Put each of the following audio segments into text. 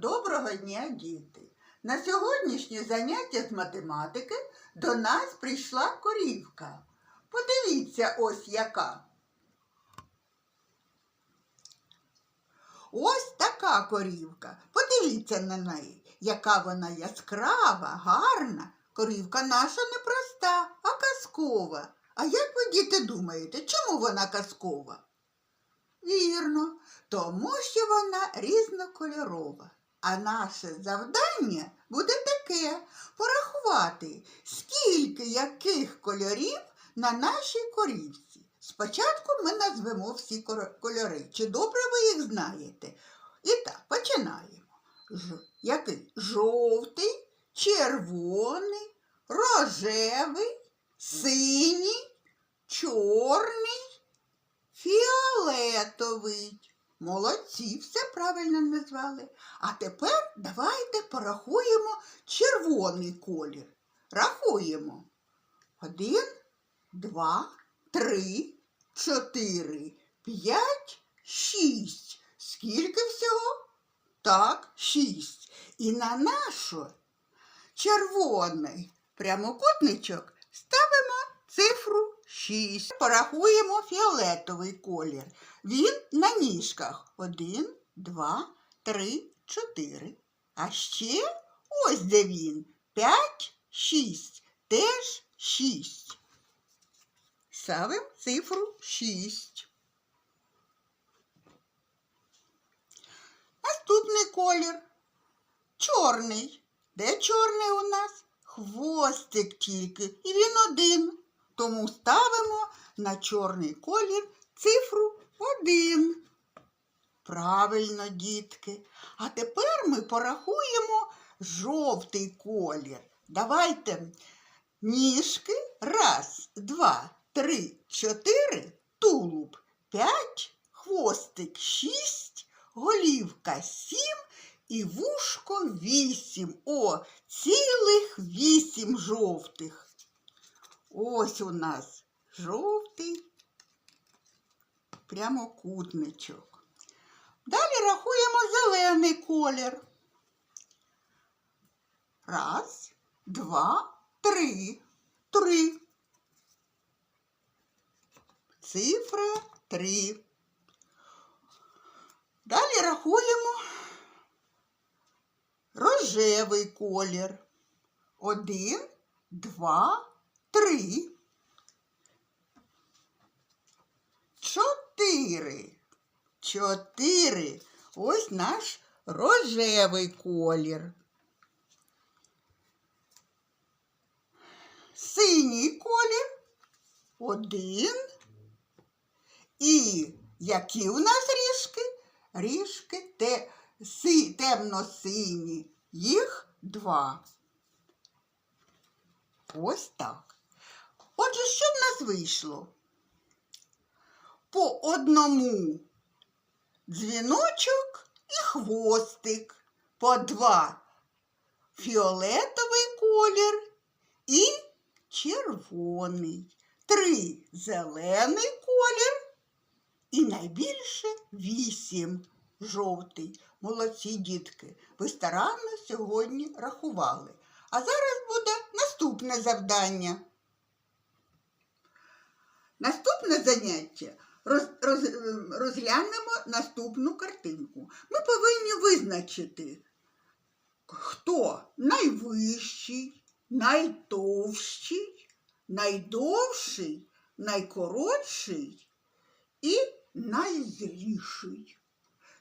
Доброго дня, діти! На сьогоднішнє заняття з математики до нас прийшла корівка. Подивіться ось яка. Ось така корівка. Подивіться на неї, яка вона яскрава, гарна. Корівка наша не проста, а казкова. А як ви, діти, думаєте, чому вона казкова? Вірно, тому що вона різнокольорова. А наше завдання буде таке порахувати, скільки яких кольорів на нашій корівці. Спочатку ми назвемо всі кольори. Чи добре ви їх знаєте? І так, починаємо. Ж... Який? Жовтий, червоний, рожевий, синій, чорний, фіолетовий. Молодці, все правильно назвали. А тепер давайте порахуємо червоний колір. Рахуємо. Один, два, три, чотири, п'ять, шість. Скільки всього? Так, шість. І на нашу червоний прямокутничок ставимо цифру 6. Порахуємо фіолетовий колір. Він на ніжках. Один, два, три, чотири. А ще ось де він. П'ять, шість. Теж шість. Ставимо цифру 6. Наступний колір. Чорний. Де чорний у нас? Хвостик тільки. І він один. Тому ставимо на чорний колір цифру 1. Правильно, дітки. А тепер ми порахуємо жовтий колір. Давайте ніжки. Раз, два, три, чотири, тулуб, п'ять, хвостик шість, голівка сім і вушко вісім. О, цілих вісім жовтих. Ось у нас жовтий прямокутничок. Далі рахуємо зелений колір. Раз, два, три. Три. Цифра три. Далі рахуємо рожевий колір. Один, два, три. Чотири. Чотири. Ось наш рожевий колір. Синій колір. Один. І які у нас ріжки? Ріжки те, си, темно-сині. Їх два. Ось так. Отже, що в нас вийшло? По одному дзвіночок і хвостик, по два фіолетовий колір і червоний, три зелений колір і найбільше вісім жовтий. Молодці дітки, ви старанно сьогодні рахували. А зараз буде наступне завдання. Наступне заняття роз, роз, ем, розглянемо наступну картинку. Ми повинні визначити, хто найвищий, найдовший, найдовший, найкоротший і найзріший.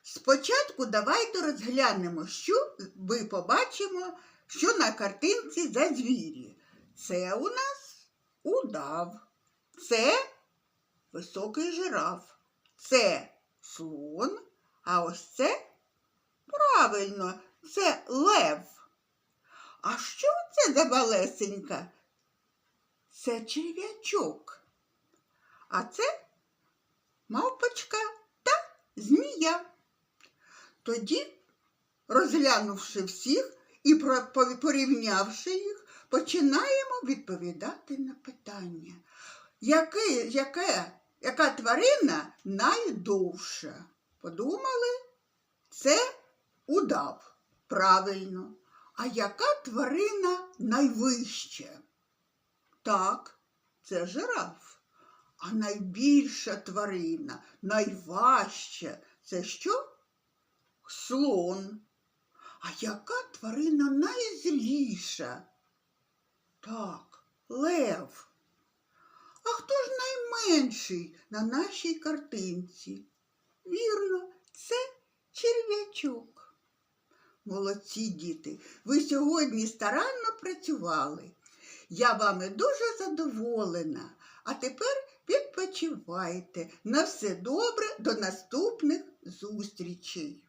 Спочатку давайте розглянемо, що ми побачимо, що на картинці за звірі. Це у нас удав, це високий жираф, це слон, а ось це правильно, це лев. А що це за малесенька? Це черв'ячок. А це мавпочка та змія. Тоді, розглянувши всіх і порівнявши їх, починаємо відповідати на питання. Яке, яке, яка тварина найдовша? Подумали? Це удав. Правильно. А яка тварина найвища? Так, це жираф. А найбільша тварина, найважча це що? Слон. А яка тварина найзліша? Так, лев. А хто ж найменший на нашій картинці? Вірно, це черв'ячок. Молодці діти, ви сьогодні старанно працювали. Я вами дуже задоволена. А тепер відпочивайте. На все добре, до наступних зустрічей.